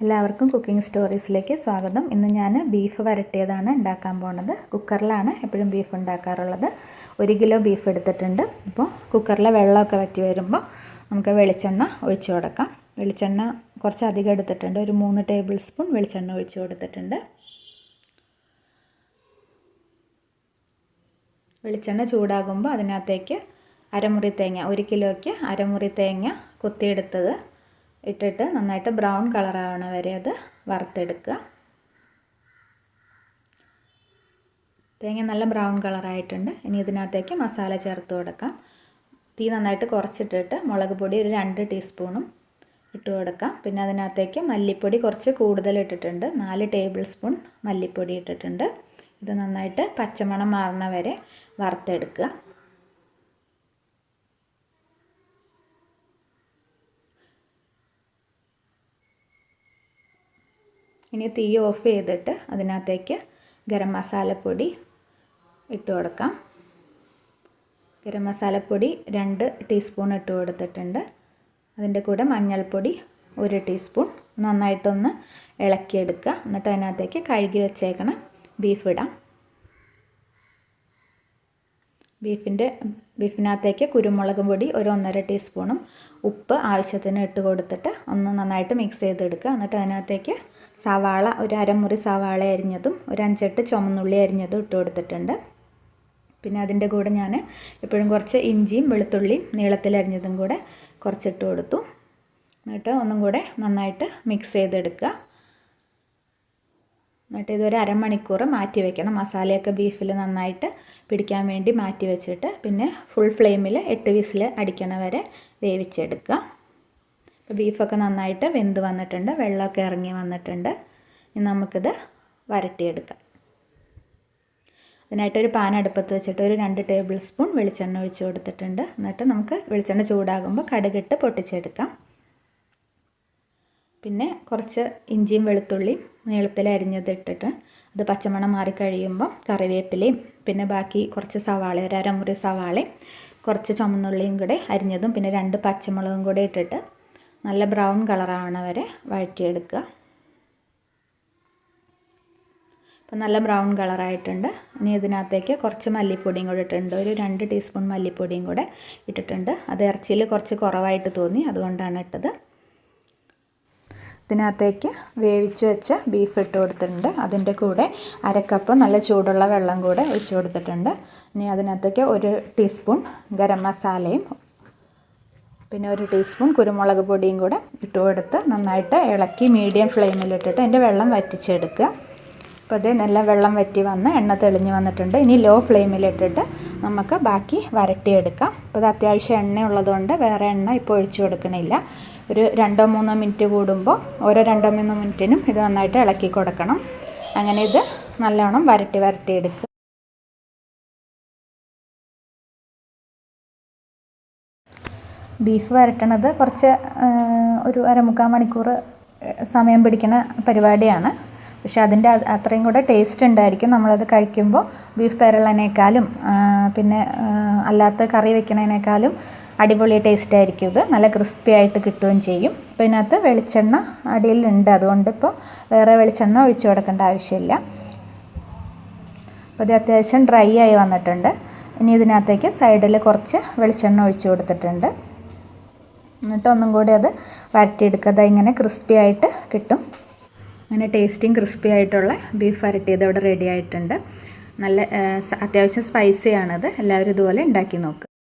എല്ലാവർക്കും കുക്കിംഗ് സ്റ്റോറീസിലേക്ക് സ്വാഗതം. ഇന്ന് ഞാൻ ബീഫ് വരട്ടിയതാണ് ഉണ്ടാക്കാൻ പോണത്. കുക്കറിലാണ് എപ്പോഴും ബീഫ് ഉണ്ടാക്കാറുള്ളത്. ഒരു കിലോ ബീഫ് എടുത്തിട്ടുണ്ട്. അപ്പോൾ കുക്കറിലെ വെള്ളമൊക്കെ വറ്റി വരുമ്പോൾ നമുക്ക് വെളിച്ചെണ്ണ ഒഴിച്ചു കൊടുക്കാം. വെളിച്ചെണ്ണ കുറച്ച് അധികം എടുത്തിട്ടുണ്ട്. ഒരു മൂന്ന് ടേബിൾ സ്പൂൺ വെളിച്ചെണ്ണ ഒഴിച്ചു കൊടുത്തിട്ടുണ്ട്. വെളിച്ചെണ്ണ ചൂടാകുമ്പോൾ അതിനകത്തേക്ക് അരമുറി തേങ്ങ ഒരു കിലോയ്ക്ക് അരമുറി തേങ്ങ കൊത്തിയെടുത്തത്. ഇട്ടിട്ട് നന്നായിട്ട് ബ്രൗൺ കളറാവണ വരെ അത് വറുത്തെടുക്കുക. തേങ്ങ നല്ല ബ്രൗൺ കളറായിട്ടുണ്ട്. ഇനി ഇതിനകത്തേക്ക് മസാല ചേർത്ത് കൊടുക്കാം. തീ നന്നായിട്ട് കുറച്ചിട്ടിട്ട് മുളക് പൊടി ഒരു രണ്ട് ടീസ്പൂണും ഇട്ട് കൊടുക്കാം. പിന്നെ അതിനകത്തേക്ക് മല്ലിപ്പൊടി കുറച്ച് കൂടുതൽ ഇട്ടിട്ടുണ്ട്. നാല് ടേബിൾ സ്പൂൺ മല്ലിപ്പൊടി ഇട്ടിട്ടുണ്ട്. ഇത് നന്നായിട്ട് പച്ചമണം മാറുന്ന വരെ വറുത്തെടുക്കുക. ഇനി തീ ഓഫ് ചെയ്തിട്ട് അതിനകത്തേക്ക് ഗരം മസാലപ്പൊടി ഇട്ട് കൊടുക്കാം. ഗരം മസാലപ്പൊടി രണ്ട് ടീസ്പൂൺ ഇട്ട് കൊടുത്തിട്ടുണ്ട്. അതിന്റെ കൂടെ മഞ്ഞൾപ്പൊടി ഒരു ടീസ്പൂൺ. നന്നായിട്ടൊന്ന് ഇളക്കിയെടുക്കുക. എന്നിട്ട് അതിനകത്തേക്ക് കഴുകി വെച്ചേക്കണ ബീഫ് ഇടാം. ബീഫിന്റെ ബീഫിനകത്തേക്ക് കുരുമുളക് പൊടി ഒരു ഒന്നര ടീസ്പൂണും ഉപ്പ് ആവശ്യത്തിന് ഇട്ട് കൊടുത്തിട്ട് ഒന്ന് നന്നായിട്ട് മിക്സ് ചെയ്തെടുക്കുക. എന്നിട്ട് അതിനകത്തേക്ക് സവാള ഒരു അരമുറി സവാള അരിഞ്ഞതും ഒരു അഞ്ചെട്ട് ചുമന്നുള്ളി അരിഞ്ഞതും ഇട്ട് കൊടുത്തിട്ടുണ്ട്. പിന്നെ അതിന്റെ കൂടെ ഞാൻ എപ്പോഴും കുറച്ച് ഇഞ്ചിയും വെളുത്തുള്ളിയും നീളത്തിലരിഞ്ഞതും കൂടെ കുറച്ചിട്ട് കൊടുത്തു. എന്നിട്ട് ഒന്നും കൂടെ നന്നായിട്ട് മിക്സ് ചെയ്തെടുക്കുക. എന്നിട്ട് ഇതൊരു അരമണിക്കൂർ മാറ്റി വെക്കണം. മസാലയൊക്കെ ബീഫിൽ നന്നായിട്ട് പിടിക്കാൻ വേണ്ടി മാറ്റി വെച്ചിട്ട് പിന്നെ ഫുൾ ഫ്ലെയിമിൽ എട്ട് വിസിൽ അടിക്കണ വരെ വേവിച്ചെടുക്കുക. ബീഫൊക്കെ നന്നായിട്ട് വെന്ത് വന്നിട്ടുണ്ട് വെള്ളമൊക്കെ ഇറങ്ങി വന്നിട്ടുണ്ട്. ഇനി നമുക്കിത് വരട്ടിയെടുക്കാം. അതിനായിട്ടൊരു പാൻ അടുപ്പത്ത് വെച്ചിട്ട് ഒരു രണ്ട് ടേബിൾ സ്പൂൺ വെളിച്ചെണ്ണ ഒഴിച്ച് കൊടുത്തിട്ടുണ്ട്. എന്നിട്ട് നമുക്ക് വെളിച്ചെണ്ണ ചൂടാകുമ്പോൾ കടുകിട്ട് പൊട്ടിച്ചെടുക്കാം. പിന്നെ കുറച്ച് ഇഞ്ചിയും വെളുത്തുള്ളിയും നീളത്തിൽ അരിഞ്ഞത് ഇട്ടിട്ട് അത് പച്ചമണം മാറി കഴിയുമ്പോൾ കറിവേപ്പിലയും പിന്നെ ബാക്കി കുറച്ച് സവാള ഒരു അരമുറി സവാളയും കുറച്ച് ചുമന്നുള്ളിയും കൂടെ അരിഞ്ഞതും പിന്നെ രണ്ട് പച്ചമുളകും കൂടെ ഇട്ടിട്ട് നല്ല ബ്രൗൺ കളറാവണ വരെ വഴറ്റിയെടുക്കുക. അപ്പം നല്ല ബ്രൗൺ കളറായിട്ടുണ്ട്. ഇനി ഇതിനകത്തേക്ക് കുറച്ച് മല്ലിപ്പൊടിയും കൂടെ ഇട്ടിട്ടുണ്ട്. ഒരു രണ്ട് ടീസ്പൂൺ മല്ലിപ്പൊടിയും കൂടെ ഇട്ടിട്ടുണ്ട്. അത് ഇറച്ചിയിൽ കുറച്ച് കുറവായിട്ട് തോന്നി അതുകൊണ്ടാണ് ഇട്ടത്. ഇതിനകത്തേക്ക് വേവിച്ച് വെച്ച ബീഫ് ഇട്ട് കൊടുത്തിട്ടുണ്ട്. അതിന്റെ കൂടെ അരക്കപ്പ് നല്ല ചൂടുള്ള വെള്ളം കൂടെ ഒഴിച്ച് കൊടുത്തിട്ടുണ്ട്. ഇനി അതിനകത്തേക്ക് ഒരു ടീസ്പൂൺ ഗരം മസാലയും പിന്നെ ഒരു ടീസ്പൂൺ കുരുമുളക് പൊടിയും കൂടെ ഇട്ട് കൊടുത്ത് നന്നായിട്ട് ഇളക്കി മീഡിയം ഫ്ലെയിമിലിട്ടിട്ട് അതിന്റെ വെള്ളം വറ്റിച്ചെടുക്കുക. അപ്പോൾ അതേ നല്ല വെള്ളം വറ്റി വന്ന് എണ്ണ തെളിഞ്ഞ് വന്നിട്ടുണ്ട്. ഇനി ലോ ഫ്ലെയിമിലിട്ടിട്ട് നമുക്ക് ബാക്കി വരട്ടിയെടുക്കാം. അപ്പോൾ ഇത് അത്യാവശ്യം എണ്ണ ഉള്ളതുകൊണ്ട് വേറെ എണ്ണ ഇപ്പോൾ ഒഴിച്ചു കൊടുക്കണില്ല. ഒരു രണ്ടോ മൂന്നോ മിനിറ്റ് കൂടുമ്പോൾ ഓരോ രണ്ടോ മൂന്നോ മിനിറ്റിനും ഇത് നന്നായിട്ട് ഇളക്കി കൊടുക്കണം. അങ്ങനെ ഇത് നല്ലോണം വരട്ടി വരട്ടിയെടുക്കുക. ബീഫ് വരട്ടണത് കുറച്ച് ഒരു അരമുക്കാൽ മണിക്കൂർ സമയം പിടിക്കുന്ന പരിപാടിയാണ്. പക്ഷെ അതിന്റെ അത്രയും കൂടെ ടേസ്റ്റ് ഉണ്ടായിരിക്കും. നമ്മളത് കഴിക്കുമ്പോൾ ബീഫ് പെരളനേക്കാളും പിന്നെ അല്ലാത്ത കറി വെക്കണതിനേക്കാളും അടിപൊളി ടേസ്റ്റ് ആയിരിക്കും ഇത്. നല്ല ക്രിസ്പി ആയിട്ട് കിട്ടുകയും ചെയ്യും. അപ്പോൾ ഇതിനകത്ത് വെളിച്ചെണ്ണ അടിയിലുണ്ട്. അതുകൊണ്ട് ഇപ്പോൾ വേറെ വെളിച്ചെണ്ണ ഒഴിച്ചു കൊടുക്കേണ്ട ആവശ്യമില്ല. അപ്പോൾ ഇത് അത്യാവശ്യം ഡ്രൈ ആയി വന്നിട്ടുണ്ട്. ഇനി ഇതിനകത്തേക്ക് സൈഡിൽ കുറച്ച് വെളിച്ചെണ്ണ ഒഴിച്ചു കൊടുത്തിട്ടുണ്ട്. എന്നിട്ട് ഒന്നും കൂടി അത് വരട്ടിയെടുക്കുക. അത് ഇങ്ങനെ ക്രിസ്പി ആയിട്ട് കിട്ടും. അങ്ങനെ ടേസ്റ്റിങ് ക്രിസ്പി ആയിട്ടുള്ള ബീഫ് വരട്ടിയത് ഇവിടെ റെഡി ആയിട്ടുണ്ട്. നല്ല അത്യാവശ്യം സ്പൈസിയാണത് എല്ലാവരും ഇതുപോലെ ഉണ്ടാക്കി നോക്കുക